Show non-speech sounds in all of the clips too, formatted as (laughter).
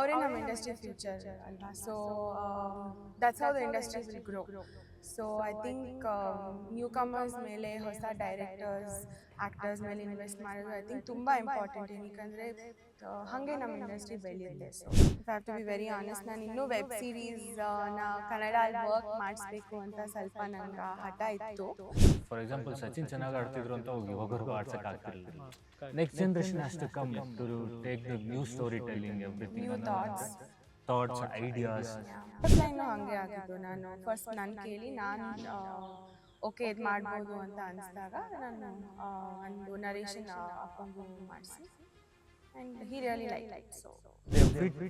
ಅವರೇ ನಮ್ಮ industry future ಅಲ್ವಾ so that's how the industry will grow so I think newcomers ಮೇಲೆ ಹೊಸ ಡೈರೆಕ್ಟರ್ಸ್ ಆ್ಯಕ್ಟರ್ಸ್ ಮೇಲೆ ಇನ್ವೆಸ್ಟ್ ಮಾಡೋದು ಐ ಥಿಂಕ್ ತುಂಬ ಇಂಪಾರ್ಟೆಂಟ್ ಏನಕ್ಕೆ ಹಾಗೆ ನಮ್ಮ ಇಂಡಸ್ಟ್ರಿ ಬೆಳೆಯುತ್ತೆ so have to be very honest ನಾನು ಇನ್ನೂ ವೆಬ್ ಸೀರೀಸ್ ನಾ ಕನ್ನಡ ವರ್ಕ್ ಮಾಡಿಸ್ಬೇಕು ಅಂತ ಸ್ವಲ್ಪ ನನಗೆ ಹಠ ಇತ್ತು. ಫಾರ್ ಎಕ್ಸಾಂಪಲ್ ಸಚಿನ್ ಚೆನ್ನಾಗಿ ಆಡ್ತಿದ್ರು ಅಂತ ಇವಾಗವರೆಗೂ ಆಡ್ಸಕ್ ಆಗ್ತಿರ್ಲಿಲ್ಲ. ನೆಕ್ಸ್ಟ್ ಜನರೇಷನ್ ಅಷ್ಟು to come to take the new story telling new everything thoughts thoughts ideas first line ಹಾಗೆ ಆಗಿದ್ದು ನಾನು ಫಸ್ಟ್ ನಾನು ಕೇಳಿ ನಾನು ಓಕೆ ಇದು ಮಾಡ್ಬೋದು ಅಂತ ಅನಿಸಿದಾಗ ನಾನು ಒಂದು ನರೇಶನ್ ಅಪ್ಪಂಗೂ ಮಾಡಿಸಿ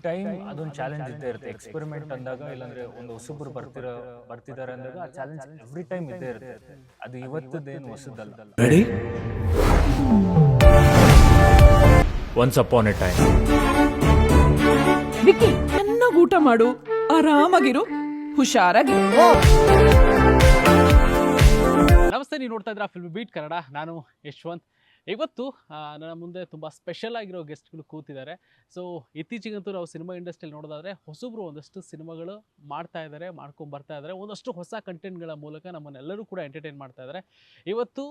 ಟೈಮ್ ಅದೊಂದು ಚಾಲೆಂಜ್ ಇದ್ದೇ ಇರುತ್ತೆ. ಎಕ್ಸ್ಪೆರಿಮೆಂಟ್ ಅಂದಾಗ ಇಲ್ಲಾಂದ್ರೆ ಒಂದು ಹೊಸಬ್ರು ಬರ್ತಿರೋ ಬರ್ತಿದ್ದಾರೆ ಅಂದಾಗ ಆ ಚಾಲೆಂಜ್ ಎವ್ರಿ ಟೈಮ್ ಇದ್ದೇ ಇರುತ್ತೆ. ಅದು ಇವತ್ತದ್ದೇನು ಹೊಸದಲ್ಲ. Ready once upon a time Vicky ಚೆನ್ನಾಗಿ ಊಟ ಮಾಡು. ಆರಾಮಾಗಿರು. ಹುಷಾರಾಗಿರು. ನಮಸ್ತೆ ನೀವು ನೋಡ್ತಾ ಇದ್ರೆ ಫಿಲ್ಮ್ ಬೀಟ್ ಕನ್ನಡ ನಾನು ಯಶವಂತ್. ಇವತ್ತು ನನ್ನ ಮುಂದೆ ತುಂಬ ಸ್ಪೆಷಲ್ ಆಗಿರೋ ಗೆಸ್ಟ್ಗಳು ಕೂತಿದ್ದಾರೆ. ಸೊ ಇತ್ತೀಚೆಗಂತೂ ನಾವು ಸಿನಿಮಾ ಇಂಡಸ್ಟ್ರಿಯಲ್ಲಿ ನೋಡೋದಾದ್ರೆ ಹೊಸಬ್ರು ಒಂದಷ್ಟು ಸಿನಿಮಾಗಳು ಮಾಡ್ತಾ ಇದ್ದಾರೆ, ಮಾಡ್ಕೊಂಡು ಬರ್ತಾ ಇದ್ದಾರೆ. ಒಂದಷ್ಟು ಹೊಸ ಕಂಟೆಂಟ್ಗಳ ಮೂಲಕ ನಮ್ಮನ್ನೆಲ್ಲರೂ ಕೂಡ ಎಂಟರ್ಟೈನ್ ಮಾಡ್ತಾ ಇದ್ದಾರೆ. ಇವತ್ತು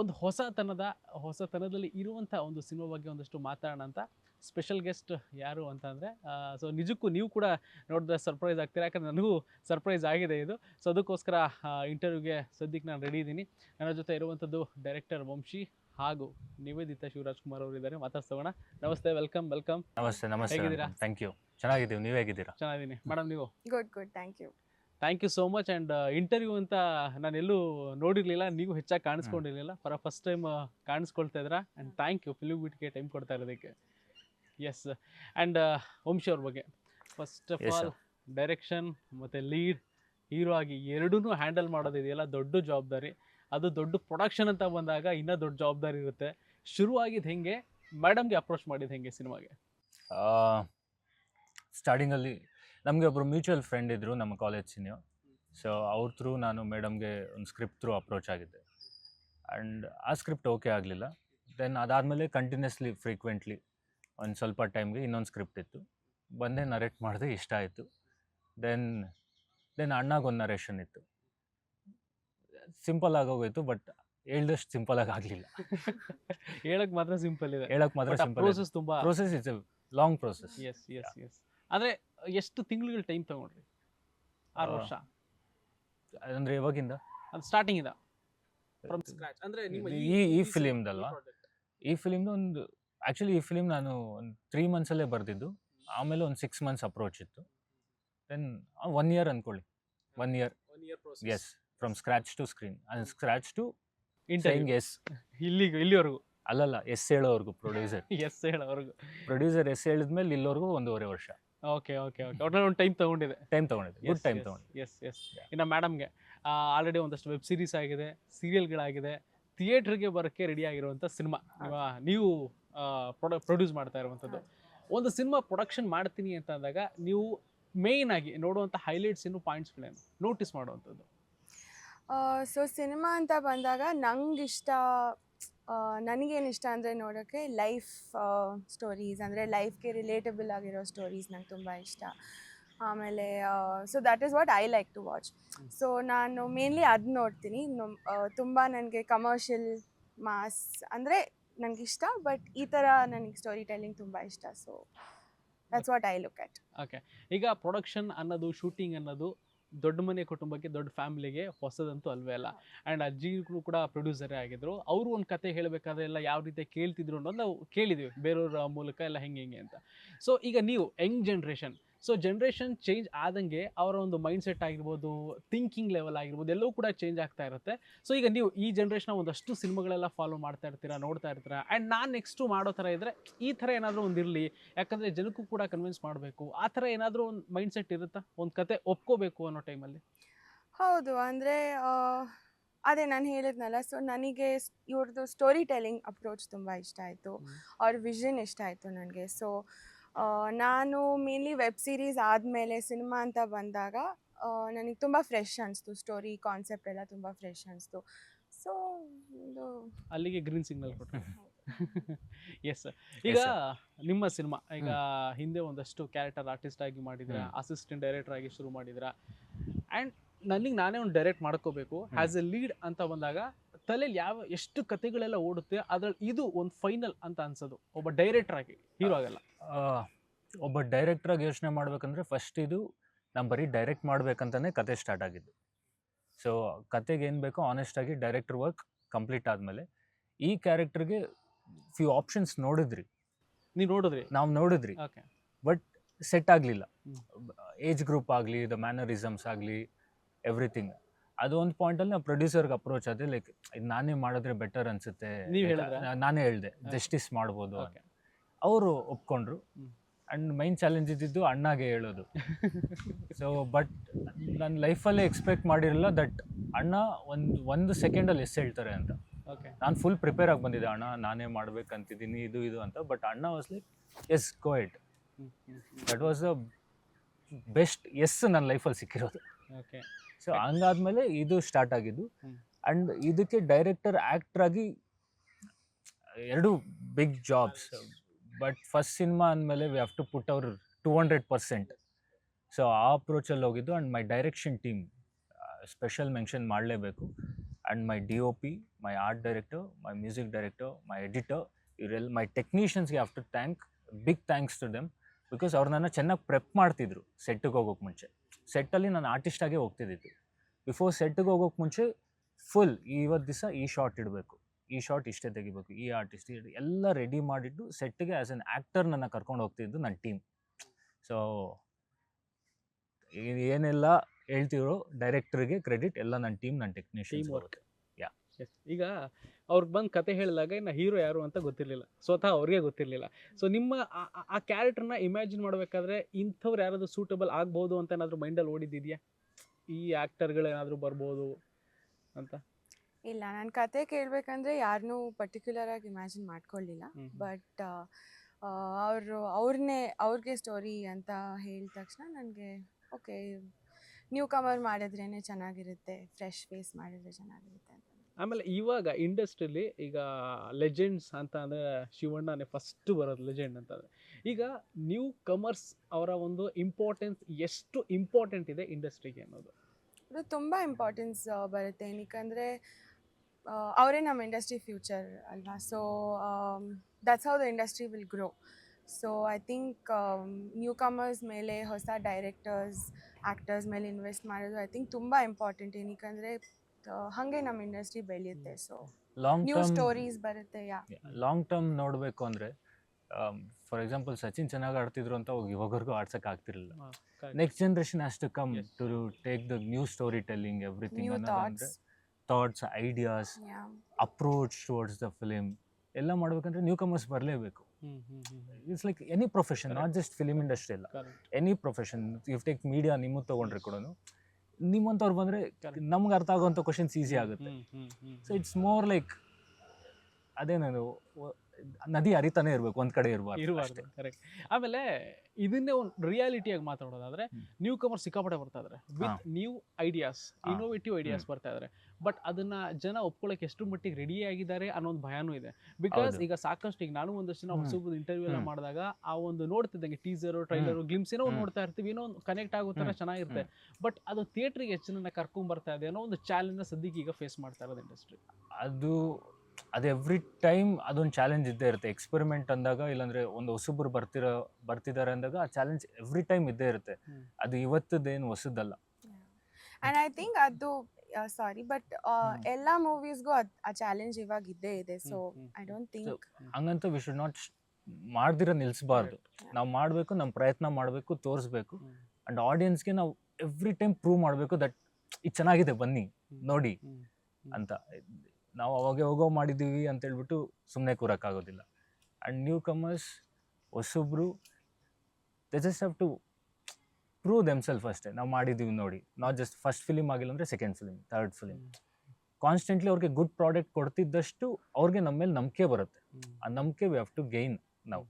ಒಂದು ಹೊಸತನದ, ಹೊಸತನದಲ್ಲಿ ಇರುವಂಥ ಒಂದು ಸಿನಿಮಾ ಬಗ್ಗೆ ಒಂದಷ್ಟು ಮಾತಾಡೋಣ ಅಂತ ಸ್ಪೆಷಲ್ ಗೆಸ್ಟ್ ಯಾರು ಅಂತಂದರೆ ಸೊ ನಿಜಕ್ಕೂ ನೀವು ಕೂಡ ನೋಡಿದ್ರೆ ಸರ್ಪ್ರೈಸ್ ಆಗ್ತೀರಾ? ಯಾಕಂದರೆ ನನಗೂ ಸರ್ಪ್ರೈಸ್ ಆಗಿದೆ ಇದು. ಸೊ ಅದಕ್ಕೋಸ್ಕರ ಇಂಟರ್ವ್ಯೂಗೆ ಸದ್ಯಕ್ಕೆ ನಾನು ರೆಡಿ ಇದ್ದೀನಿ. ನನ್ನ ಜೊತೆ ಇರುವಂಥದ್ದು ಡೈರೆಕ್ಟರ್ ವಂಶಿ ಹಾಗೂ ನಿವೇದಿತ ಶಿವರಾಜ್ಕುಮಾರ್ ಅವರು ಇದ್ದಾರೆ. ಮಾತಾಡ್ಸೋಣ. ನಮಸ್ತೆ ವೆಲ್ಕಮ್ ವೆಲ್ಕಮ್ ನಮಸ್ತೆ ನಮಸ್ತೆ. ಹೇಗಿದ್ದೀರಾ? ಥ್ಯಾಂಕ್ ಯು ಚೆನ್ನಾಗಿದ್ದೀವಿ. ನೀವು ಹೇಗಿದ್ದೀರಾ? ಚೆನ್ನಾಗಿದ್ದೀನಿ. ಮೇಡಮ್ ನೀವು? Good good thank you thank you so much and interview ಅಂತ ನಾನು ಎಲ್ಲೂ ನೋಡಿರಲಿಲ್ಲ. ನೀವು ಹೆಚ್ಚಾಗಿ ಕಾಣಿಸ್ಕೊಂಡಿರಲಿಲ್ಲ. ಫಾರ್ ಫಸ್ಟ್ ಟೈಮ್ ಕಾಣಿಸ್ಕೊಳ್ತಾ ಇದ್ದೀರಾ? ಆ್ಯಂಡ್ ಥ್ಯಾಂಕ್ ಯು ಫಿಲ್ಮ್ ಬಿಟ್ಗೆ ಟೈಮ್ ಕೊಡ್ತಾ ಇರೋದಕ್ಕೆ. ಎಸ್ ಆ್ಯಂಡ್ ವಂಶಿ ಅವ್ರ ಬಗ್ಗೆ. ಫಸ್ಟ್ ಆಫ್ ಆಲ್ ಡೈರೆಕ್ಷನ್ ಮತ್ತು ಲೀಡ್ ಹೀರೋ ಆಗಿ ಎರಡೂ ಹ್ಯಾಂಡಲ್ ಮಾಡೋದಿದೆಯಲ್ಲ? ದೊಡ್ಡ ಜವಾಬ್ದಾರಿ. ಅದು ದೊಡ್ಡ ಪ್ರೊಡಕ್ಷನ್ ಅಂತ ಬಂದಾಗ ಇನ್ನೂ ದೊಡ್ಡ ಜವಾಬ್ದಾರಿ ಇರುತ್ತೆ. ಶುರುವಾಗಿದ್ದು ಹೆಂಗೆ? ಮೇಡಮ್ಗೆ ಅಪ್ರೋಚ್ ಮಾಡಿದ್ದು ಹೆಂಗೆ ಸಿನಿಮಾಗೆ ಸ್ಟಾರ್ಟಿಂಗಲ್ಲಿ ನಮಗೆ ಒಬ್ಬರು ಮ್ಯೂಚುವಲ್ ಫ್ರೆಂಡ್ ಇದ್ದರು ನಮ್ಮ ಕಾಲೇಜ್ ಸೀನಿಯರ್ ಸೊ ಅವ್ರ ಥ್ರೂ ನಾನು ಮೇಡಮ್ಗೆ ಒಂದು ಸ್ಕ್ರಿಪ್ಟ್ ಥ್ರೂ ಅಪ್ರೋಚ್ ಆಗಿದ್ದೆ. ಆ್ಯಂಡ್ ಆ ಸ್ಕ್ರಿಪ್ಟ್ ಓಕೆ ಆಗಲಿಲ್ಲ. ದೆನ್ ಅದಾದಮೇಲೆ ಕಂಟಿನ್ಯೂಸ್ಲಿ ಫ್ರೀಕ್ವೆಂಟ್ಲಿ ಒಂದು ಸ್ವಲ್ಪ ಟೈಮ್ಗೆ ಇನ್ನೊಂದು ಸ್ಕ್ರಿಪ್ಟ್ ಇತ್ತು. ಬಂದೆ ನರೇಟ್ ಮಾಡಿದೆ ಇಷ್ಟ ಆಯಿತು. ದೆನ್ ದೆನ್ ಅಣ್ಣಾಗೊಂದು ನರೇಷನ್ ಇತ್ತು. ಸಿಂಪಲ್ ಆಗೋಗೋಯ್ತು ಬಟ್ ಹೇಳ್ದಷ್ಟು ಸಿಂಪಲ್ ಆಗಿ ಆಗಲಿಲ್ಲ. (laughs) ಹೇಳಕ್ ಮಾತ್ರ ಸಿಂಪಲ್ ಇದೆ. ಹೇಳಕ್ ಮಾತ್ರ ಸಿಂಪಲ್ ಪ್ರೋಸೆಸ್ ತುಂಬಾ process it's long process yes yes yes ಅಂದ್ರೆ ಎಷ್ಟು ತಿಂಗಳು ಟೈಮ್ ತಗೊಂಡ್ರಿ? ಆರು ವರ್ಷ? ಅಂದ್ರೆ ಇವಾಗಿಂದ ಅದು ಸ್ಟಾರ್ಟಿಂಗ್ ಇಂದ. ಫ್ರಮ್ ಸ್ಕ್ರಾಚ್ ಅಂದ್ರೆ ಈ ಈ ಫಿಲಿಮ್ದಲ್ವಾ ಈ ಫಿಲಿಮ್ದು ಒಂದು ಆ್ಯಕ್ಚುಲಿ ಈ ಫಿಲಿಮ್ ನಾನು ಒಂದು ತ್ರೀ ಮಂತ್ಸಲ್ಲೇ ಬರೆದಿದ್ದು. ಆಮೇಲೆ ಒಂದು ಸಿಕ್ಸ್ ಮಂತ್ಸ್ ಅಪ್ರೋಚ್ ಇತ್ತು. ದೆನ್ ಒನ್ ಇಯರ್ ಅಂದ್ಕೊಳ್ಳಿ one year yes from scratch to screen and scratch to interview signing yes ಇಲ್ಲಿಗೂ ಇಲ್ಲಿವರೆಗೂ? ಅಲ್ಲಲ್ಲ ಎಸ್ ಹೇಳೋವರೆಗೂ ಪ್ರೊಡ್ಯೂಸರ್ (laughs) ಎಸ್ ಹೇಳೋವರೆಗೂ. ಪ್ರೊಡ್ಯೂಸರ್ ಎಸ್ ಹೇಳಿದ್ಮೇಲೆ ಇಲ್ಲಿವರೆಗೂ ಒಂದೂವರೆ ವರ್ಷ. Okay okay okay. ಒಟ್ಟು ಒಂದು ಟೈಮ್ ತಗೊಂಡಿದೆ. ಟೈಮ್ ತೊಗೊಂಡಿದೆ. ಗುಡ್ ಟೈಮ್ ತೊಗೊಂಡಿದೆ. ಎಸ್ ಎಸ್ ಇನ್ನು ಮೇಡಮ್ಗೆ ಆಲ್ರೆಡಿ ಒಂದಷ್ಟು ವೆಬ್ ಸೀರೀಸ್ ಆಗಿದೆ ಸೀರಿಯಲ್ಗಳಾಗಿದೆ ಥಿಯೇಟ್ರಿಗೆ ಬರೋಕ್ಕೆ ರೆಡಿ ಆಗಿರುವಂಥ ಸಿನಿಮಾ ನೀವು ಪ್ರೊಡ್ಯೂಸ್ ಮಾಡ್ತಾ ಇರುವಂಥದ್ದು ಒಂದು ಸಿನಿಮಾ ಪ್ರೊಡಕ್ಷನ್ ಮಾಡ್ತೀನಿ ಅಂತ ಅಂದಾಗ ನೀವು ಮೇಯ್ನ್ ಆಗಿ ನೋಡುವಂಥ ಹೈಲೈಟ್ಸ್ ಏನು ಪಾಯಿಂಟ್ಸ್ಗಳೇನು ನೋಟಿಸ್ ಮಾಡುವಂಥದ್ದು ಸೊ ಸಿನಿಮಾ ಅಂತ ಬಂದಾಗ ನಂಗೆ ಇಷ್ಟ ನನಗೇನು ಇಷ್ಟ ಅಂದರೆ ನೋಡೋಕ್ಕೆ ಲೈಫ್ ಸ್ಟೋರೀಸ್ ಅಂದರೆ ಲೈಫ್ಗೆ ರಿಲೇಟಬಲ್ ಆಗಿರೋ ಸ್ಟೋರೀಸ್ ನಂಗೆ ತುಂಬ ಇಷ್ಟ. ಆಮೇಲೆ so that is what I like to watch so ನಾನು ಮೇನ್ಲಿ ಅದು ನೋಡ್ತೀನಿ. ತುಂಬ ನನಗೆ ಕಮರ್ಷಿಯಲ್ ಮಾಸ್ ಅಂದರೆ ನನಗೆ ಇಷ್ಟ ಬಟ್ ಈ ಥರ ನನಗೆ ಸ್ಟೋರಿ ಟೆಲ್ಲಿಂಗ್ ತುಂಬ ಇಷ್ಟ. So that's what I look at okay ಈಗ ಪ್ರೊಡಕ್ಷನ್ ಅನ್ನೋದು ಶೂಟಿಂಗ್ ಅನ್ನೋದು ದೊಡ್ಡ ಮನೆ ಕುಟುಂಬಕ್ಕೆ ದೊಡ್ಡ ಫ್ಯಾಮಿಲಿಗೆ ಹೊಸದಂತೂ ಅಲ್ವೇ ಅಲ್ಲ. ಆ್ಯಂಡ್ ಅಜ್ಜಿಗೂ ಕೂಡ ಪ್ರೊಡ್ಯೂಸರೇ ಆಗಿದ್ರು. ಅವರು ಒಂದು ಕತೆ ಹೇಳಬೇಕಾದ್ರೆ ಎಲ್ಲ ಯಾವ ರೀತಿ ಕೇಳ್ತಿದ್ರು ಅನ್ನೋದು ನಾವು ಕೇಳಿದ್ದೀವಿ ಬೇರೆಯವ್ರ ಮೂಲಕ ಎಲ್ಲ ಹೆಂಗೆ ಹೆಂಗೆ ಅಂತ. ಸೊ ಈಗ ನೀವು, young generation so generation change ಆದಂಗೆ ಅವರ ಒಂದು ಮೈಂಡ್ ಸೆಟ್ ಆಗಿರ್ಬೋದು ಥಿಂಕಿಂಗ್ ಲೆವೆಲ್ ಆಗಿರ್ಬೋದು ಎಲ್ಲವೂ ಕೂಡ ಚೇಂಜ್ ಆಗ್ತಾ ಇರುತ್ತೆ. ಸೊ ಈಗ ನೀವು ಈ ಜನ್ರೇಷನ್ ಒಂದಷ್ಟು ಸಿನಿಮಾಗಳೆಲ್ಲ ಫಾಲೋ ಮಾಡ್ತಾ ಇರ್ತೀರಾ ನೋಡ್ತಾ ಇರ್ತೀರಾ? ಆ್ಯಂಡ್ ನಾನು ನೆಕ್ಸ್ಟು ಮಾಡೋ ಥರ ಇದ್ದರೆ ಈ ಥರ ಏನಾದರೂ ಒಂದು ಇರಲಿ ಯಾಕಂದರೆ ಜನಕ್ಕೂ ಕೂಡ ಕನ್ವಿನ್ಸ್ ಮಾಡಬೇಕು. ಆ ಥರ ಏನಾದರೂ ಒಂದು ಮೈಂಡ್ ಸೆಟ್ ಇರುತ್ತಾ? ಒಂದು ಕತೆ ಒಪ್ಕೋಬೇಕು ಅನ್ನೋ ಟೈಮಲ್ಲಿ ಹೌದು ಅಂದರೆ ಅದೇ ನಾನು ಹೇಳಿದ್ನಲ್ಲ ಸೊ ನನಗೆ ಇವ್ರದ್ದು ಸ್ಟೋರಿ ಟೆಲ್ಲಿಂಗ್ ಅಪ್ರೋಚ್ ತುಂಬ ಇಷ್ಟ ಆಯಿತು. ಅವ್ರ ವಿಷನ್ ಇಷ್ಟ ಆಯಿತು ನನಗೆ. ಸೊ ನಾನು ಮೇನ್ಲಿ ವೆಬ್ ಸೀರೀಸ್ ಆದಮೇಲೆ ಸಿನಿಮಾ ಅಂತ ಬಂದಾಗ ನನಗೆ ತುಂಬ ಫ್ರೆಶ್ ಅನಿಸ್ತು. ಸ್ಟೋರಿ ಕಾನ್ಸೆಪ್ಟ್ ಎಲ್ಲ ತುಂಬ ಫ್ರೆಶ್ ಅನಿಸ್ತು. ಸೊ ಒಂದು ಅಲ್ಲಿಗೆ ಗ್ರೀನ್ ಸಿಗ್ನಲ್ ಕೊಟ್ಟು ಎಸ್ ಈಗ ನಿಮ್ಮ ಸಿನಿಮಾ ಈಗ ಹಿಂದೆ ಒಂದಷ್ಟು ಕ್ಯಾರೆಕ್ಟರ್ ಆರ್ಟಿಸ್ಟ್ ಆಗಿ ಮಾಡಿದ್ರ ಅಸಿಸ್ಟೆಂಟ್ ಡೈರೆಕ್ಟರ್ ಆಗಿ ಶುರು ಮಾಡಿದ್ರ. ಆ್ಯಂಡ್ ನನಗೆ ನಾನೇ ಒಂದು ಡೈರೆಕ್ಟ್ ಮಾಡ್ಕೋಬೇಕು. ಆ್ಯಸ್ ಎ ಲೀಡ್ ಅಂತ ಬಂದಾಗ ತಲೆಯಲ್ಲಿ ಯಾವ ಎಷ್ಟು ಕತೆಗಳೆಲ್ಲ ಓಡುತ್ತೆ ಅದ್ರಲ್ಲಿ ಇದು ಒಂದು ಫೈನಲ್ ಅಂತ ಅನ್ಸೋದು. ಒಬ್ಬ ಡೈರೆಕ್ಟರ್ ಆಗಿ ಹೀರೋ ಆಗಲ್ಲ. ಒಬ್ಬ ಡೈರೆಕ್ಟರ್ ಆಗಿ ಯೋಚನೆ ಮಾಡ್ಬೇಕಂದ್ರೆ ಫಸ್ಟ್ ಇದು ನಾನು ಬರೀ ಡೈರೆಕ್ಟ್ ಮಾಡ್ಬೇಕಂತಾನೆ ಕತೆ ಸ್ಟಾರ್ಟ್ ಆಗಿದ್ದು. ಸೊ ಕತೆಗೆ ಏನು ಬೇಕೋ ಆನೆಸ್ಟಾಗಿ ಡೈರೆಕ್ಟರ್ ವರ್ಕ್ ಕಂಪ್ಲೀಟ್ ಆದಮೇಲೆ ಈ ಕ್ಯಾರೆಕ್ಟರ್ಗೆ ಫ್ಯೂ ಆಪ್ಷನ್ಸ್ ನೋಡಿದ್ರಿ. ನೀವು ನೋಡಿದ್ರಿ? ನಾವು ನೋಡಿದ್ರಿ. ಓಕೆ ಬಟ್ ಸೆಟ್ ಆಗಲಿಲ್ಲ. ಏಜ್ ಗ್ರೂಪ್ ಆಗಲಿ ದ ಮ್ಯಾನರಿಸಮ್ಸ್ ಆಗಲಿ ಎವ್ರಿಥಿಂಗ್ ಅದು ಒಂದು ಪಾಯಿಂಟಲ್ಲಿ ನಾವು ಪ್ರೊಡ್ಯೂಸರ್ಗೆ ಅಪ್ರೋಚ್ ಆದೆ ಲೈಕ್ ಇದು ನಾನೇ ಮಾಡಿದ್ರೆ ಬೆಟರ್ ಅನ್ಸುತ್ತೆ. ನೀವ್ ಯಾಕ- ಹೇಳಿದ್ರಾ? ನಾ- ನಾನೇ ಹೇಳಿದೆ. ಜಸ್ಟಿಸ್ ಮಾಡ್ಬೋದು ಓಕೆ ಅವರು ಒಪ್ಕೊಂಡ್ರು. ಅಂಡ್ ಆ್ಯಂಡ್ ಮೈನ್ ಚಾಲೆಂಜ್ ಇದ್ದಿದ್ದು ಅಣ್ಣಗೆ ಹೇಳೋದು. ಸೊ ಬಟ್ ನನ್ನ ಲೈಫಲ್ಲೇ ಎಕ್ಸ್ಪೆಕ್ಟ್ ಮಾಡಿರಲಿಲ್ಲ ದಟ್ ಅಣ್ಣ ಒಂದು ಒಂದು ಸೆಕೆಂಡಲ್ಲಿ ಎಸ್ ಹೇಳ್ತಾರೆ ಅಂತ. ಓಕೆ ನಾನು ಫುಲ್ ಪ್ರಿಪೇರ್ ಆಗಿ ಬಂದಿದ್ದೆ ಅಣ್ಣ ನಾನೇ ಮಾಡ್ಬೇಕಂತಿದ್ದೀನಿ ಇದು ಇದು ಅಂತ. ಬಟ್ ಅಣ್ಣ was like as go it that was the best as ನನ್ನ ಲೈಫಲ್ಲಿ ಸಿಕ್ಕಿರೋದು. ಓಕೆ ಸೊ ಹಂಗಾದ್ಮೇಲೆ ಇದು ಸ್ಟಾರ್ಟ್ ಆಗಿದ್ದು. ಅಂಡ್ ಆ್ಯಂಡ್ ಇದಕ್ಕೆ ಡೈರೆಕ್ಟರ್ ಆಕ್ಟರ್ ಆಗಿ ಎರಡು big jobs but first cinema ಅಂದಮೇಲೆ we have to put our two hundred percent so ಆ ಅಪ್ರೋಚಲ್ಲಿ ಹೋಗಿದ್ದು and my direction team special mention ಮಾಡಲೇಬೇಕು. And my D O P my art director my music director my editor ಇವರೆಲ್ಲ my ಟೆಕ್ನಿಷಿಯನ್ಸ್ಗೆ have to thank big thanks to them because ಅವ್ರು ನನ್ನ ಚೆನ್ನಾಗಿ prep ಮಾಡ್ತಿದ್ರು ಸೆಟ್ಟಿಗೆ ಹೋಗೋಕೆ ಮುಂಚೆ. ಸೆಟ್ಟಲ್ಲಿ ನಾನು ಆರ್ಟಿಸ್ಟಾಗೆ ಹೋಗ್ತಿದ್ದಿದ್ದು ಬಿಫೋರ್ ಸೆಟ್ಟಿಗೆ ಹೋಗೋಕೆ ಮುಂಚೆ ಫುಲ್ ಇವತ್ತು ದಿವಸ ಈ ಶಾರ್ಟ್ ಇಡಬೇಕು. ಈ ಶಾರ್ಟ್ ಇಷ್ಟೇ ತೆಗಿಬೇಕು. ಈ ಆರ್ಟಿಸ್ಟ್ ಎಲ್ಲ ರೆಡಿ ಮಾಡಿಟ್ಟು ಸೆಟ್ಗೆ ಆ್ಯಸ್ ಎನ್ ಆ್ಯಕ್ಟರ್ ನನ್ನ ಕರ್ಕೊಂಡು ಹೋಗ್ತಿದ್ದು ನನ್ನ ಟೀಮ್ ಸೊ ಏನೆಲ್ಲ ಹೇಳ್ತಿರೋ ಡೈರೆಕ್ಟ್ರಿಗೆ ಕ್ರೆಡಿಟ್ ಎಲ್ಲ ನನ್ನ ಟೀಮ್ ನನ್ನ ಟೆಕ್ನಿಷಿಯನ್ ವರ್ಕ್ Yeah. ಈಗ ಅವ್ರಿಗೆ ಬಂದು ಕತೆ ಹೇಳಿದಾಗ ಇನ್ನು ಹೀರೋ ಯಾರು ಅಂತ ಗೊತ್ತಿರಲಿಲ್ಲ. ಸ್ವತಃ ಅವ್ರಿಗೆ ಗೊತ್ತಿರಲಿಲ್ಲ. ಸೊ ನಿಮ್ಮ ಆ ಕ್ಯಾರೆಕ್ಟರ್ನ ಇಮ್ಯಾಜಿನ್ ಮಾಡಬೇಕಾದ್ರೆ ಇಂಥವ್ರು ಯಾರಾದರೂ ಸೂಟಬಲ್ ಆಗ್ಬೋದು ಅಂತ ಏನಾದರೂ ಮೈಂಡಲ್ಲಿ ಓಡಿದ್ದಿದೆಯಾ? ಈ ಆ್ಯಕ್ಟರ್ಗಳೇನಾದರೂ ಬರ್ಬೋದು ಅಂತ? ಇಲ್ಲ ನಾನು ಕತೆ ಕೇಳಬೇಕಂದ್ರೆ ಯಾರನ್ನೂ ಪರ್ಟಿಕ್ಯುಲರ್ ಆಗಿ ಇಮ್ಯಾಜಿನ್ ಮಾಡ್ಕೊಳ್ಳಿಲ್ಲ ಬಟ್ ಅವರು ಅವ್ರನ್ನೇ ಅವ್ರಿಗೆ ಸ್ಟೋರಿ ಅಂತ ಹೇಳಿದ ತಕ್ಷಣ ನನಗೆ ಓಕೆ ನ್ಯೂ ಕಮರ್ ಮಾಡಿದ್ರೇ ಚೆನ್ನಾಗಿರುತ್ತೆ ಫ್ರೆಶ್ ಫೇಸ್ ಮಾಡಿದ್ರೆ ಚೆನ್ನಾಗಿರುತ್ತೆ ಅಂತ. ಆಮೇಲೆ ಇವಾಗ ಇಂಡಸ್ಟ್ರಿಲಿ ಈಗ ಲೆಜೆಂಡ್ಸ್ ಅಂತ ಅಂದರೆ ಶಿವಣ್ಣನೇ ಫಸ್ಟ್ ಬರೋದು ಲೆಜೆಂಡ್ ಅಂತಂದರೆ. ಈಗ ನ್ಯೂ ಕಮರ್ಸ್ ಅವರ ಒಂದು ಇಂಪಾರ್ಟೆನ್ಸ್ ಎಷ್ಟು ಇಂಪಾರ್ಟೆಂಟ್ ಇದೆ ಇಂಡಸ್ಟ್ರಿಗೆ ಅನ್ನೋದು? ಅದು ತುಂಬ ಇಂಪಾರ್ಟೆನ್ಸ್ ಬರುತ್ತೆ. ಏನಕ್ಕಂದರೆ ಅವರೇ ನಮ್ಮ ಇಂಡಸ್ಟ್ರಿ ಫ್ಯೂಚರ್ ಅಲ್ವಾ? So that's how the industry will grow so I think newcomers ಮೇಲೆ ಹೊಸ ಡೈರೆಕ್ಟರ್ಸ್ ಆ್ಯಕ್ಟರ್ಸ್ ಮೇಲೆ ಇನ್ವೆಸ್ಟ್ ಮಾಡೋದು ಐ ಥಿಂಕ್ ತುಂಬ ಇಂಪಾರ್ಟೆಂಟ್ ಏನಕ್ಕಂದರೆ ಹಾಗೆ ನಮ್ಮ ಇಂಡಸ್ಟ್ರಿ ಬೆಳೆಯುತ್ತೆ. So long new term stories ಬರುತ್ತೆ ಯಾ ಲಾಂಗ್ ಟರ್ಮ್ ನೋಡಬೇಕು ಅಂದ್ರೆ ಫಾರ್ ಎಕ್ಸಾಂಪಲ್ ಸಚಿನ್ ಚೆನ್ನಾಗಿ ಆಡ್ತಿದ್ರು ಅಂತ ಹೋಗಿ ಇವಾಗವರೆಗೂ ಆಡ್ಸಕ್ ಆಗ್ತಿರಲಿಲ್ಲ. ನೆಕ್ಸ್ಟ್ ಜನರೇಷನ್ ಅಷ್ಟು to come. To take the new story telling everything ಅಂದ್ರೆ ಅನ್ನೋದಂದ್ರೆ thoughts thoughts ideas approach towards the film ಎಲ್ಲ ಮಾಡ್ಬೇಕಂದ್ರೆ ನ್ಯೂ ಕಮರ್ಸ್ ಬರಲೇಬೇಕು it's like any profession not just film industry ಅಲ್ಲ. Any profession if take media ನಿಮ್ಮದು ತೊಗೊಂಡ್ರೆ ಕೂಡ ನಿಮ್ಮಂಥವ್ರು ಬಂದರೆ. ನಮ್ಗೆ ಅರ್ಥ ಆಗುವಂಥ ಕ್ವಶನ್ಸ್ ಈಸಿ ಆಗುತ್ತೆ. ಸೊ ಇಟ್ಸ್ ಮೋರ್ ಲೈಕ್ ಅದೇ ನಾನು ನದಿ ಹರಿತಾನೆ ಇರಬೇಕು ಒಂದ್ ಕಡೆ ಇರಬಾರ್ದು ಇರಬಾರ್ದು ಕರೆಕ್ಟ್ ಆಮೇಲೆ ಇದನ್ನೇ ಒಂದು ರಿಯಾಲಿಟಿಯಾಗಿ ಮಾತಾಡೋದಾದ್ರೆ. ನ್ಯೂ ಕಮರ್ ಸಿಕ್ಕಾಪಟ್ಟೆ ಬರ್ತಾ ಇದ್ದಾರೆ. With new ideas innovative ideas ಬರ್ತಾ ಇದಾರೆ. ಬಟ್ ಅದನ್ನ ಜನ ಒಪ್ಕೊಳ್ಳೋಕೆ ಎಷ್ಟು ಮಟ್ಟಿಗೆ ರೆಡಿ ಆಗಿದ್ದಾರೆ ಅನ್ನೋ ಒಂದು ಭಯನೂ ಇದೆ. ಬಿಕಾಸ್ ಈಗ ಸಾಕಷ್ಟು ಈಗ ನಾನು ಒಂದಷ್ಟು ನಾವು ಹೊಸ ಇಂಟರ್ವ್ಯೂ ಎಲ್ಲ. ಮಾಡಿದಾಗ ಆ ಒಂದು ನೋಡ್ತಿದ್ದಂಗೆ ಟೀಸರ್ ಟ್ರೈಲರ್ ಗ್ಲಿಮ್ಸ್ ಏನೋ ಒಂದು ನೋಡ್ತಾ ಇರ್ತೀವಿ ಏನೋ ಒಂದು ಕನೆಕ್ಟ್ ಆಗೋ ಥರ ಚೆನ್ನಾಗಿರುತ್ತೆ. ಬಟ್ ಅದು ಥಿಯೇಟ್ರಿಗೆ ಹೆಚ್ಚಿನ ಜನ ಕರ್ಕೊಂಡ್ ಬರ್ತಾ ಇದೆ ಅನ್ನೋ ಒಂದು ಚಾಲೆಂಜ್ ಸದ್ಯಕ್ಕೆ ಈಗ ಫೇಸ್ ಮಾಡ್ತಾ ಇರೋದು ಇಂಡಸ್ಟ್ರಿ ಅದು ಅದು ಎವ್ರಿ ಟೈಮ್ ಅದೊಂದು ಚಾಲೆಂಜ್ ಇದ್ದೇ ಇರುತ್ತೆ. ಎಕ್ಸ್ಪೆರಿಮೆಂಟ್ ಅಂದಾಗ ಇಲ್ಲಾಂದ್ರೆ ಒಂದು ಹೊಸಬ್ರು ಬರ್ತಿರೋ ಬರ್ತಿದ್ದಾರೆ ಅಂದಾಗ ಆ ಚಾಲೆಂಜ್ ಎವ್ರಿ ಟೈಮ್ ಇದ್ದೇ ಇರುತ್ತೆ. ಅದು ಇವತ್ತದೇನು ಹೊಸದಲ್ಲ. ಆ್ಯಂಡ್ ಐ ಥಿಂಕ್ ಅದು ಸಾರಿ ಬಟ್ ಎಲ್ಲ ಮೂವೀಸ್ಗೂ ಅದು ಆ ಚಾಲೆಂಜ್ ಇವಾಗ ಇದ್ದೇ ಇದೆ. ಸೊ ಐ ಡೋಂಟ್ ಥಿಂಕ್ ಹಂಗಂತ ವಿ ಶುಡ್ ನಾಟ್ ಮಾಡ್ದಿರ ನಿಲ್ಸಬಾರ್ದು. ನಾವು ಮಾಡಬೇಕು ನಮ್ಮ ಪ್ರಯತ್ನ ಮಾಡಬೇಕು ತೋರಿಸ್ಬೇಕು. ಅಂಡ್ ಆಡಿಯನ್ಸ್ಗೆ ನಾವು ಎವ್ರಿ ಟೈಮ್ ಪ್ರೂವ್ ಮಾಡಬೇಕು ದಟ್ ಇದು ಚೆನ್ನಾಗಿದೆ ಬನ್ನಿ ನೋಡಿ ಅಂತ. ನಾವು ಅವಾಗ ಹೋಗೋ ಮಾಡಿದ್ದೀವಿ ಅಂತ ಹೇಳ್ಬಿಟ್ಟು ಸುಮ್ಮನೆ ಕೂರಕ್ಕಾಗೋದಿಲ್ಲ. And newcomers ಹೊಸೊಬ್ರು they just have to prove themselves ಅಷ್ಟೇ ನಾವು ಮಾಡಿದ್ದೀವಿ ನೋಡಿ. ನಾಟ್ ಜಸ್ಟ್ ಫಸ್ಟ್ ಫಿಲಿಮ್ ಆಗಿಲ್ಲ ಅಂದರೆ second film third film constantly ಅವ್ರಿಗೆ ಗುಡ್ ಪ್ರಾಡಕ್ಟ್ ಕೊಡ್ತಿದ್ದಷ್ಟು ಅವ್ರಿಗೆ ನಮ್ಮ ಮೇಲೆ ನಂಬಿಕೆ ಬರುತ್ತೆ. ಆ ನಂಬಿಕೆ ವಿ ಹ್ಯಾವ್ ಟು ಗೈನ್ ನಾವು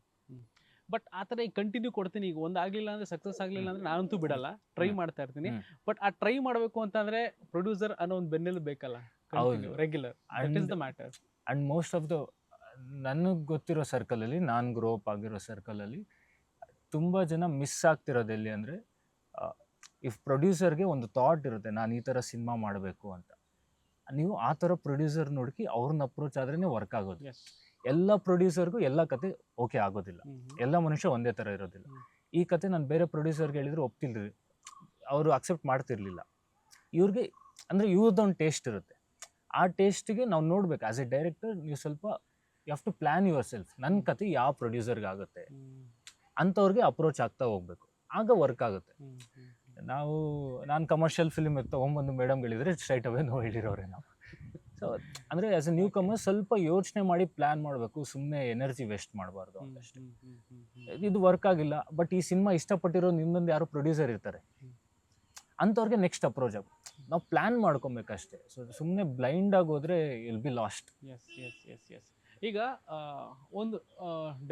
ಬಟ್ ಆ ಥರ ಈಗ ಕಂಟಿನ್ಯೂ ಕೊಡ್ತೀನಿ. ಈಗ ಒಂದು ಆಗಲಿಲ್ಲ ಅಂದರೆ ಸಕ್ಸಸ್ ಆಗಲಿಲ್ಲ ಅಂದರೆ ನಾನಂತೂ ಬಿಡಲ್ಲ. ಟ್ರೈ. ಮಾಡ್ತಾ ಇರ್ತೀನಿ. ಬಟ್ ಆ ಟ್ರೈ ಮಾಡಬೇಕು ಅಂತಂದರೆ ಪ್ರೊಡ್ಯೂಸರ್ ಅನ್ನೋ ಒಂದು ಬೆನ್ನೆಲು ಬೇಕಲ್ಲ? ಹೌದು. Regular is the matter and most of the ನನಗೆ ಗೊತ್ತಿರೋ ಸರ್ಕಲಲ್ಲಿ ನಾನು ಗ್ರೋ ಅಪ್ ಆಗಿರೋ ಸರ್ಕಲಲ್ಲಿ ತುಂಬ ಜನ ಮಿಸ್ ಆಗ್ತಿರೋದು ಎಲ್ಲಿ ಅಂದರೆ ಇಫ್ ಪ್ರೊಡ್ಯೂಸರ್ಗೆ ಒಂದು ಥಾಟ್ ಇರುತ್ತೆ ನಾನು ಈ ಥರ ಸಿನಿಮಾ ಮಾಡಬೇಕು ಅಂತ. ನೀವು ಆ ಥರ ಪ್ರೊಡ್ಯೂಸರ್ ನೋಡ್ಕಿ ಅವ್ರನ್ನ ಅಪ್ರೋಚ್ ಆದ್ರೇ ವರ್ಕ್ ಆಗೋದು. ಎಲ್ಲ ಪ್ರೊಡ್ಯೂಸರ್ಗೂ ಎಲ್ಲ ಕತೆ ಓಕೆ ಆಗೋದಿಲ್ಲ. ಎಲ್ಲ ಮನುಷ್ಯ ಒಂದೇ ಥರ ಇರೋದಿಲ್ಲ. ಈ ಕತೆ ನಾನು ಬೇರೆ ಪ್ರೊಡ್ಯೂಸರ್ಗೆ ಹೇಳಿದ್ರು ಒಪ್ತಿಲ್ರಿ. ಅವರು ಅಕ್ಸೆಪ್ಟ್ ಮಾಡ್ತಿರ್ಲಿಲ್ಲ. ಇವ್ರಿಗೆ ಅಂದರೆ ಇವ್ರದ್ದೊಂದು ಟೇಸ್ಟ್ ಇರುತ್ತೆ. ಆ ಟೇಸ್ಟಿಗೆ ನಾವು ನೋಡ್ಬೇಕು. ಆ್ಯಸ್ ಎ ಡೈರೆಕ್ಟರ್ ನೀವು ಸ್ವಲ್ಪ you have to plan yourself ನನ್ನ ಕತೆ ಯಾವ ಪ್ರೊಡ್ಯೂಸರ್ಗೆ ಆಗುತ್ತೆ ಅಂಥವ್ರಿಗೆ ಅಪ್ರೋಚ್ ಆಗ್ತಾ ಹೋಗ್ಬೇಕು. ಆಗ ವರ್ಕ್ ಆಗುತ್ತೆ. ನಾವು ನಾನು ಕಮರ್ಷಿಯಲ್ ಫಿಲ್ಮ್ ತೊಗೊಂಬಂದು ಮೇಡಮ್ಗಳಿದ್ರೆ ಸ್ಟ್ರೈಟ್ ಅವೇ ನೋ ಹೇಳಿರೋರೆ ನಾವು. ಸೊ ಅಂದರೆ ಆ್ಯಸ್ ಎ ನ್ಯೂ ಕಮರ್ ಸ್ವಲ್ಪ ಯೋಚನೆ ಮಾಡಿ ಪ್ಲ್ಯಾನ್ ಮಾಡಬೇಕು ಸುಮ್ಮನೆ ಎನರ್ಜಿ ವೇಸ್ಟ್ ಮಾಡಬಾರ್ದು ಅಂತಷ್ಟೇ ಇದು ವರ್ಕ್ ಆಗಿಲ್ಲ ಬಟ್ ಈ ಸಿನಿಮಾ ಇಷ್ಟಪಟ್ಟಿರೋ ನಿಮ್ಮೊಂದು ಯಾರೋ ಪ್ರೊಡ್ಯೂಸರ್ ಇರ್ತಾರೆ. ಅಂಥವ್ರಿಗೆ ನೆಕ್ಸ್ಟ್ ಅಪ್ರೋಚ್ ಆಗ. ನಾವು ಪ್ಲ್ಯಾನ್ ಮಾಡ್ಕೊಬೇಕಷ್ಟೇ. ಸೊ ಸುಮ್ಮನೆ ಬ್ಲೈಂಡ್ ಹೋದ್ರೆ will be lost S S S S ಈಗ ಒಂದು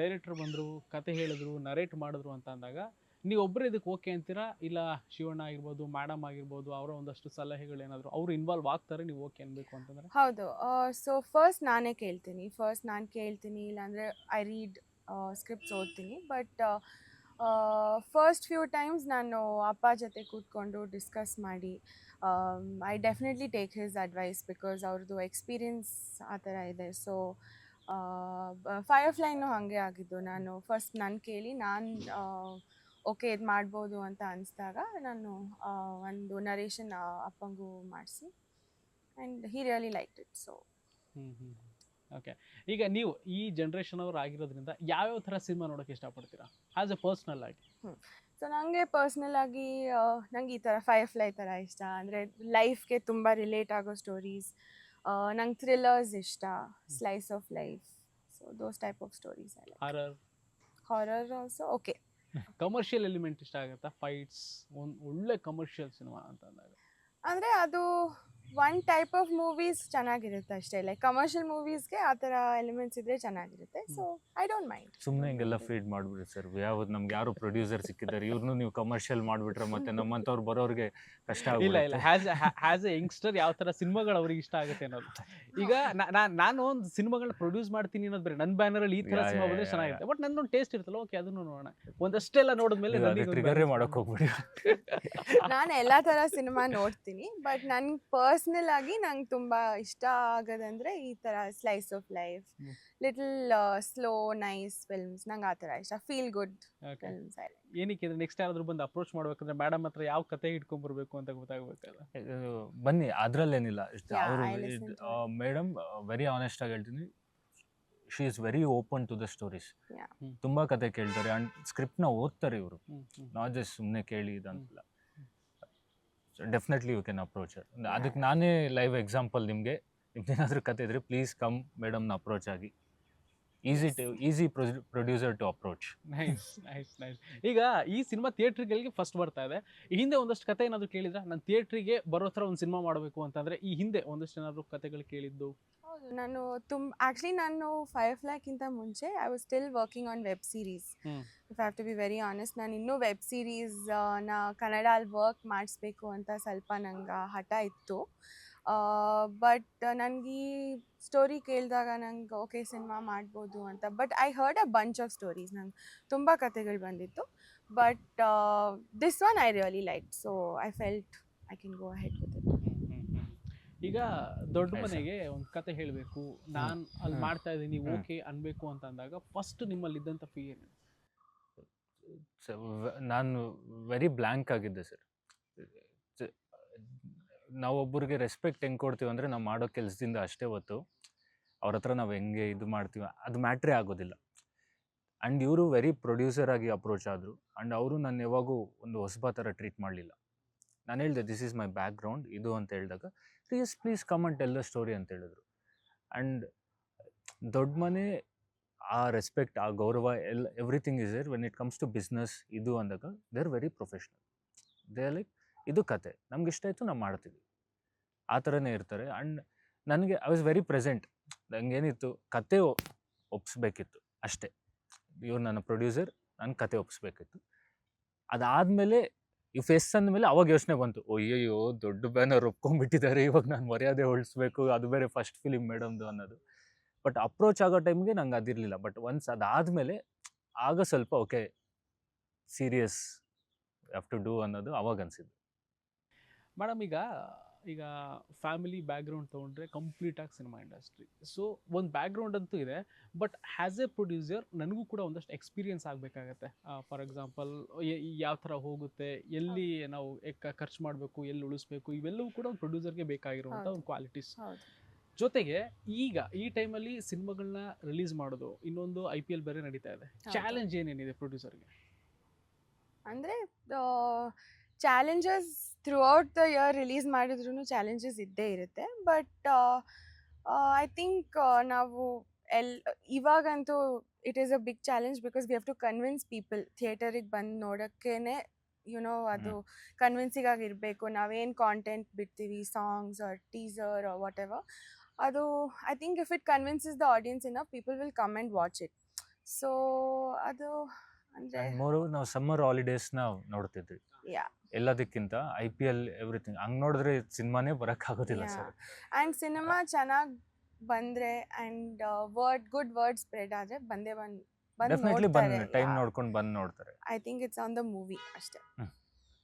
ಡೈರೆಕ್ಟರ್ ಬಂದರು ಕತೆ ಹೇಳಿದ್ರು ನರೇಟ್ ಮಾಡಿದ್ರು ಅಂತ ಅಂದಾಗ ನೀವು ಒಬ್ಬರೇ ಇದಕ್ಕೆ ಓಕೆ ಅಂತೀರಾ? ಇಲ್ಲ, ಶಿವಣ್ಣ ಆಗಿರ್ಬೋದು ಮೇಡಮ್ ಆಗಿರ್ಬೋದು, ಅವರ ಒಂದಷ್ಟು ಸಲಹೆಗಳು ಏನಾದರೂ ಅವರು ಇನ್ವಾಲ್ವ್ ಆಗ್ತಾರೆ, ನೀವು ಓಕೆ ಅನ್ಬೇಕು ಅಂತಂದ್ರೆ? ಹೌದು. ಸೊ ಫಸ್ಟ್ ನಾನೇ ಕೇಳ್ತೀನಿ. ಫಸ್ಟ್ ನಾನು ಕೇಳ್ತೀನಿ, ಇಲ್ಲಾಂದರೆ ಐ ರೀಡ್ ಸ್ಕ್ರಿಪ್ಟ್ಸ್ ಓದ್ತೀನಿ. ಬಟ್ ಫಸ್ಟ್ ಫ್ಯೂ ಟೈಮ್ಸ್ ನಾನು ಅಪ್ಪ ಜೊತೆ ಕೂತ್ಕೊಂಡು ಡಿಸ್ಕಸ್ ಮಾಡಿ I definitely take his advice because ಅವ್ರದ್ದು ಎಕ್ಸ್ಪೀರಿಯನ್ಸ್ ಆ ಥರ ಇದೆ. ಸೊ ಫೈರ್ಫ್ಲೈನು ಹಾಗೆ ಆಗಿದ್ದು. ನಾನು ಫಸ್ಟ್ ನಾನು ಕೇಳಿ, ನಾನು ಓಕೆ ಇದು ಮಾಡ್ಬೋದು ಅಂತ ಅನಿಸ್ದಾಗ ನಾನು ಒಂದು ನರೇಷನ್ ಅಪ್ಪಂಗೂ ಮಾಡಿಸಿ. And he really like it so hmm hmm okay ಈಗ ನೀವು ಈ ಜನ್ರೇಷನ್ ಅವ್ರು ಆಗಿರೋದ್ರಿಂದ ಯಾವ್ಯಾವ ಥರ ಸಿನಿಮಾ ನೋಡೋಕೆ ಇಷ್ಟಪಡ್ತೀರಾ? ಆ್ಯಸ್ ಎ ಪರ್ಸ್ನಲ್ ಆಗಿ. ಸೊ ನನಗೆ ಪರ್ಸ್ನಲ್ ಆಗಿ ನಂಗೆ ಈ ಥರ ಫೈರ್ಫ್ಲೈ ಥರ ಇಷ್ಟ. ಅಂದರೆ ಲೈಫ್ಗೆ ತುಂಬ ರಿಲೇಟ್ ಆಗೋ ಸ್ಟೋರೀಸ್ ನಂಗೆ ಥ್ರಿಲ್ಲರ್ಸ್ ಇಷ್ಟ. Slice of life so those type of stories horror horror also okay commercial element ಇಷ್ಟ ಆಗುತ್ತಾ? ಫೈಟ್ಸ್ ಒಂದು ಒಳ್ಳೆ ಕಮರ್ಷಿಯಲ್ ಸಿನಿಮಾ ಅಂತ ಅಂದಾಗ ಅಂದರೆ ಅದು ಒನ್ ಟೈಪ್ ಆಫ್ ಮೂವೀಸ್ ಚೆನ್ನಾಗಿರುತ್ತೆ ಅಷ್ಟೇ. ಲೈಕ್ ಕಮರ್ಷಿಯಲ್ ಮೂವೀಸ್ಗೆ ಆ ಥರ ಎಲಿಮೆಂಟ್ಸ್ ಇದ್ರೆ ಚೆನ್ನಾಗಿರುತ್ತೆ. ಸೊ ಐ ಡೋಂಟ್ ಮೈಂಡ್ ಸುಮ್ಮನೆ ಹಿಂಗೆಲ್ಲ ಫೀಡ್ ಮಾಡಿಬಿಡಿ ಸರ್ ಯಾವ್ದು ನಮ್ಗೆ ಯಾರು ಪ್ರೊಡ್ಯೂಸರ್ ಸಿಕ್ಕಿದ್ದಾರೆ ಇವ್ರನ್ನೂ ನೀವು ಕಮರ್ಷಿಯಲ್ ಮಾಡಿಬಿಟ್ರೆ ಮತ್ತೆ ನಮ್ಮಂಥವ್ರು ಬರೋರಿಗೆ ಕಷ್ಟ ಇಲ್ಲ ಇಲ್ಲ. ಹ್ಯಾಸ್ ಹ್ಯಾಸ್ ಎ ಯಂಗ್ಸ್ಟರ್ ಯಾವ ಥರ ಸಿನಿಮಾಗಳು ಅವ್ರಿಗೆ ಇಷ್ಟ ಆಗುತ್ತೆ ಅನ್ನೋದು. ಈಗ ನಾ- ನಾ- ನಾನು ಒಂದು ಸಿನಿಮಾಗಳನ್ನ ಪ್ರೊಡ್ಯೂಸ್ ಮಾಡ್ತೀನಿ ಅನ್ನೋದು ಬೇರೆ. ನನ್ನ ಬ್ಯಾನರಲ್ಲಿ ಈ ಥರ ಯಾ, ಸಿನಿಮಾ ಬಂದ್ರೆ ಚೆನ್ನಾಗಿರುತ್ತೆ. ಬಟ್ ನನ್ನೊಂದು ಟೇಸ್ಟ್ ಇರ್ತಲ್ಲ ಓಕೆ ಅದನ್ನು ನೋಡೋಣ. ಒಂದಷ್ಟೆಲ್ಲ ನೋಡಿದ್ಮೇಲೆ ಟ್ರಿಗರೇ ಮಾಡೋಕೆ ಹೋಗ್ಬಿಡಿ. ನಾನು ಎಲ್ಲ ಥರ ಸಿನಿಮಾ ನೋಡ್ತೀನಿ. ಬಟ್ ನನ್ಗೆ ಪರ್ಸ್ನಲ್ ಆಗಿ ನಂಗೆ ತುಂಬ ಇಷ್ಟ ಆಗೋದಂದ್ರೆ ಈ ಥರ slice of life little slow nice films ನಂಗೆ ಆ ಥರ ಇಷ್ಟ. ಫೀಲ್ ಗುಡ್ ಫಿಲ್ಮ್ಸ್ ಏನಕ್ಕೆ ಅಂದ್ರೆ ನೆಕ್ಸ್ಟ್ ಯಾರಾದ್ರೂ ಬಂದು ಅಪ್ರೋಚ್ ಮಾಡ್ಬೇಕಂದ್ರೆ ಮೇಡಮ್ ಹತ್ರ ಯಾವ ಕತೆ ಇಟ್ಕೊಂಡ್ ಬರ್ಬೇಕು ಅಂತ ಗೊತ್ತಾಗಬೇಕಲ್ಲ ಬನ್ನಿ ಅದ್ರಲ್ಲೇನಿಲ್ಲ. ಮೇಡಮ್ ವೆರಿ ಆನೆಸ್ಟ್ ಆಗಿ ಹೇಳ್ತೀನಿ. She is very open to the stories ತುಂಬ ಕತೆ ಕೇಳ್ತಾರೆ. ಅಂಡ್ ಸ್ಕ್ರಿಪ್ಟ್ನ ಓದ್ತಾರೆ ಇವರು. ನಾಟ್ ಜಸ್ಟ್ ಸುಮ್ಮನೆ ಕೇಳಿ ಇದಂತಿಲ್ಲ. ಡೆಫಿನೆಟ್ಲಿ ಯು ಕ್ಯಾನ್ ಅಪ್ರೋಚ್ ಅದಕ್ಕೆ ನಾನೇ ಲೈವ್ ಎಕ್ಸಾಂಪಲ್ ನಿಮಗೆ. ನಿಮ್ದೇನಾದರೂ ಕತೆ ಇದ್ರೆ ಪ್ಲೀಸ್ ಕಮ್ ಮೇಡಮ್ನ ಅಪ್ರೋಚ್ ಆಗಿ. Easy to easy producer to approach nice nice nice ಈಗ ಈ ಸಿನಿಮಾ ಥಿಯೇಟ್ರ್ಗಳಿಗೆ ಫಸ್ಟ್ ಬರ್ತಾ ಇದೆ. ಈ ಹಿಂದೆ ಒಂದಷ್ಟು ಕತೆ ಏನಾದರೂ ಕೇಳಿದ್ರೆ? ನಾನು ಥಿಯೇಟ್ರಿಗೆ ಬರೋ ಥರ ಒಂದು ಸಿನಿಮಾ ಮಾಡಬೇಕು ಅಂತಂದರೆ ಈ ಹಿಂದೆ ಒಂದಷ್ಟು ಏನಾದರೂ ಕತೆಗಳು ಕೇಳಿದ್ದು? ಹೌದು ನಾನು ತುಂಬ ಆ್ಯಕ್ಚುಲಿ ನಾನು ಫೈವ್ ಫ್ಲ್ಯಾಕ್ಗಿಂತ ಮುಂಚೆ I was still working on web series. If have to be very honest ನಾನು ಇನ್ನೂ ವೆಬ್ ಸೀರೀಸ್ ಕನ್ನಡ ಅಲ್ಲಿ ವರ್ಕ್ ಮಾಡಿಸ್ಬೇಕು ಅಂತ ಸ್ವಲ್ಪ ನಂಗೆ ಹಠ ಇತ್ತು. ಬಟ್ ನನಗೆ ಈ ಸ್ಟೋರಿ ಕೇಳಿದಾಗ ನಂಗೆ ಓಕೆ ಸಿನಿಮಾ ಮಾಡ್ಬೋದು ಅಂತ. But I heard a bunch of stories ನಂಗೆ ತುಂಬ ಕಥೆಗಳು ಬಂದಿತ್ತು. But this one I really like so I felt I can go ahead with it ಈಗ ದೊಡ್ಡ ಮನೆಗೆ ಒಂದು ಕತೆ ಹೇಳಬೇಕು. ನಾನು ಅಲ್ಲಿ ಮಾಡ್ತಾ ಇದ್ದೀನಿ. ಓಕೆ ಅನ್ಬೇಕು ಅಂತ ಅಂದಾಗ ಫಸ್ಟ್ ನಿಮ್ಮಲ್ಲಿ ಇದ್ದಂಥ ಫೀಲ್ ನಾನು ವೆರಿ ಬ್ಲ್ಯಾಂಕ್ ಆಗಿದ್ದೆ ಸರ್ ನಾವೊಬ್ಬರಿಗೆ ರೆಸ್ಪೆಕ್ಟ್ ಹೆಂಗೆ ಕೊಡ್ತೀವಿ ಅಂದರೆ ನಾವು ಮಾಡೋ ಕೆಲಸದಿಂದ ಅಷ್ಟೇ ಹೊತ್ತು ಅವ್ರ ಹತ್ರ ನಾವು ಹೆಂಗೆ ಇದು ಮಾಡ್ತೀವಿ, ಅದು ಮ್ಯಾಟ್ರೇ ಆಗೋದಿಲ್ಲ. ಆ್ಯಂಡ್ ಇವರು ವೆರಿ ಪ್ರೊಡ್ಯೂಸರ್ ಆಗಿ ಅಪ್ರೋಚ್ ಆದರು. ಆ್ಯಂಡ್ ಅವರು ನಾನು ಯಾವಾಗೂ ಒಂದು ಹೊಸಬ ಥರ ಟ್ರೀಟ್ ಮಾಡಲಿಲ್ಲ. ನಾನು ಹೇಳಿದೆ this is my background ಇದು ಅಂತ ಹೇಳಿದಾಗ please please come and tell the story ಅಂತ ಹೇಳಿದ್ರು. ಆ್ಯಂಡ್ ದೊಡ್ಡ ಮನೆ, ಆ ರೆಸ್ಪೆಕ್ಟ್ ಆ ಗೌರವ, ಎಲ್ಲ everything is there when it comes to business ಇದು ಅಂದಾಗ they are very professional they are like ಇದು ಕತೆ. ನಮ್ಗೆ ಇಷ್ಟ ಆಯಿತು ನಾವು ಮಾಡ್ತೀವಿ. ಆ ಥರನೇ ಇರ್ತಾರೆ. ಆ್ಯಂಡ್ ನನಗೆ ಐ ವಾಸ್ ವೆರಿ ಪ್ರೆಸೆಂಟ್ ನಂಗೇನಿತ್ತು, ಕತೆ ಒಪ್ಪಿಸ್ಬೇಕಿತ್ತು ಅಷ್ಟೇ. ಇವ್ರು ನನ್ನ ಪ್ರೊಡ್ಯೂಸರ್ ನನ್ನ ಕತೆ ಒಪ್ಪಿಸ್ಬೇಕಿತ್ತು ಅದಾದಮೇಲೆ, ಈ ಫೇಸ್ ಅಂದಮೇಲೆ ಅವಾಗ ಯೋಚನೆ ಬಂತು. ಅಯ್ಯಯ್ಯೋ, ದೊಡ್ಡ ಬ್ಯಾನರ್ ಒಪ್ಕೊಂಡ್ಬಿಟ್ಟಿದ್ದಾರೆ. ಇವಾಗ ನಾನು ಮರ್ಯಾದೆ ಉಳಿಸ್ಬೇಕು. ಅದು ಬೇರೆ ಫಸ್ಟ್ ಫಿಲಿಮ್ ಮೇಡಮ್ದು ಅನ್ನೋದು. ಬಟ್ ಅಪ್ರೋಚ್ ಆಗೋ ಟೈಮ್ಗೆ ನಂಗೆ ಅದಿರಲಿಲ್ಲ. ಬಟ್ ಒನ್ಸ್ ಅದಾದಮೇಲೆ, ಆಗ ಸ್ವಲ್ಪ okay serious have to do ಅನ್ನೋದು ಅವಾಗ ಅನಿಸಿದ್ದು. ಮೇಡಮ್ ಈಗ ಈಗ ಫ್ಯಾಮಿಲಿ ಬ್ಯಾಕ್ಗ್ರೌಂಡ್ ತೊಗೊಂಡ್ರೆ ಕಂಪ್ಲೀಟಾಗಿ ಸಿನಿಮಾ ಇಂಡಸ್ಟ್ರಿ ಸೊ ಒಂದು ಬ್ಯಾಕ್ಗ್ರೌಂಡ್ ಅಂತೂ ಇದೆ ಬಟ್ ಆ್ಯಸ್ ಎ ಪ್ರೊಡ್ಯೂಸರ್ ನನಗೂ ಕೂಡ ಒಂದಷ್ಟು ಎಕ್ಸ್ಪೀರಿಯನ್ಸ್ ಆಗಬೇಕಾಗತ್ತೆ. ಫಾರ್ ಎಕ್ಸಾಂಪಲ್ ಯಾವ ಥರ ಹೋಗುತ್ತೆ ಎಲ್ಲಿ ನಾವು ಖರ್ಚು ಮಾಡಬೇಕು ಎಲ್ಲಿ ಉಳಿಸ್ಬೇಕು ಇವೆಲ್ಲವೂ ಕೂಡ ಒಂದು ಪ್ರೊಡ್ಯೂಸರ್ಗೆ ಬೇಕಾಗಿರುವಂಥ ಒಂದು ಕ್ವಾಲಿಟೀಸ್ ಜೊತೆಗೆ ಈಗ ಈ ಟೈಮಲ್ಲಿ ಸಿನಿಮಾಗಳನ್ನ ರಿಲೀಸ್ ಮಾಡೋದು ಇನ್ನೊಂದು ಐ ಪಿ ಎಲ್ ಬೇರೆ ನಡೀತಾ ಇದೆ. ಚಾಲೆಂಜ್ ಏನೇನಿದೆ ಪ್ರೊಡ್ಯೂಸರ್ಗೆ ಅಂದರೆ challenges throughout the year release ಮಾಡಿದ್ರೂ ಚಾಲೆಂಜಸ್ ಇದ್ದೇ ಇರುತ್ತೆ. ಬಟ್ ಐ ಥಿಂಕ್ ನಾವು ಎಲ್ ಇವಾಗಂತೂ it is a big challenge because we have to convince people ಥಿಯೇಟರಿಗೆ ಬಂದು ನೋಡೋಕ್ಕೇ ಯುನೋ ಅದು ಕನ್ವಿನ್ಸಿಂಗ್ ಆಗಿರಬೇಕು ನಾವೇನು ಕಾಂಟೆಂಟ್ ಬಿಡ್ತೀವಿ? Songs or teaser whatever ಅದು I think if it convinces the audience in people will come and watch it so ಅದು ಅಂದರೆ ನಾವು ಸಮ್ಮರ್ ಹಾಲಿಡೇಸ್ನ ನೋಡ್ತಿದ್ವಿ. ಎಲ್ಲದಕ್ಕಿಂತ ಐ ಪಿ ಎಲ್ ಎವ್ರಿಥಿಂಗ್ ಹಂಗ್ ನೋಡಿದ್ರೆ ಸಿನಿಮಾನೇ ಬರಕ್ ಆಗೋದಿಲ್ಲ ಸರ್. ಅಂಡ್ ಸಿನಿಮಾ ಚೆನ್ನಾಗಿ ಬಂದ್ರೆ and word good word spread ಆದ್ರೆ ಬಂದೇ ಬಂದ್ ಡೆಫಿನೆಟ್ಲಿ ಬಂದು ಟೈಮ್ ನೋಡ್ಕೊಂಡು ಬಂದ್ ನೋಡ್ತಾರೆ. I think it's on the movie ಅಷ್ಟೇ.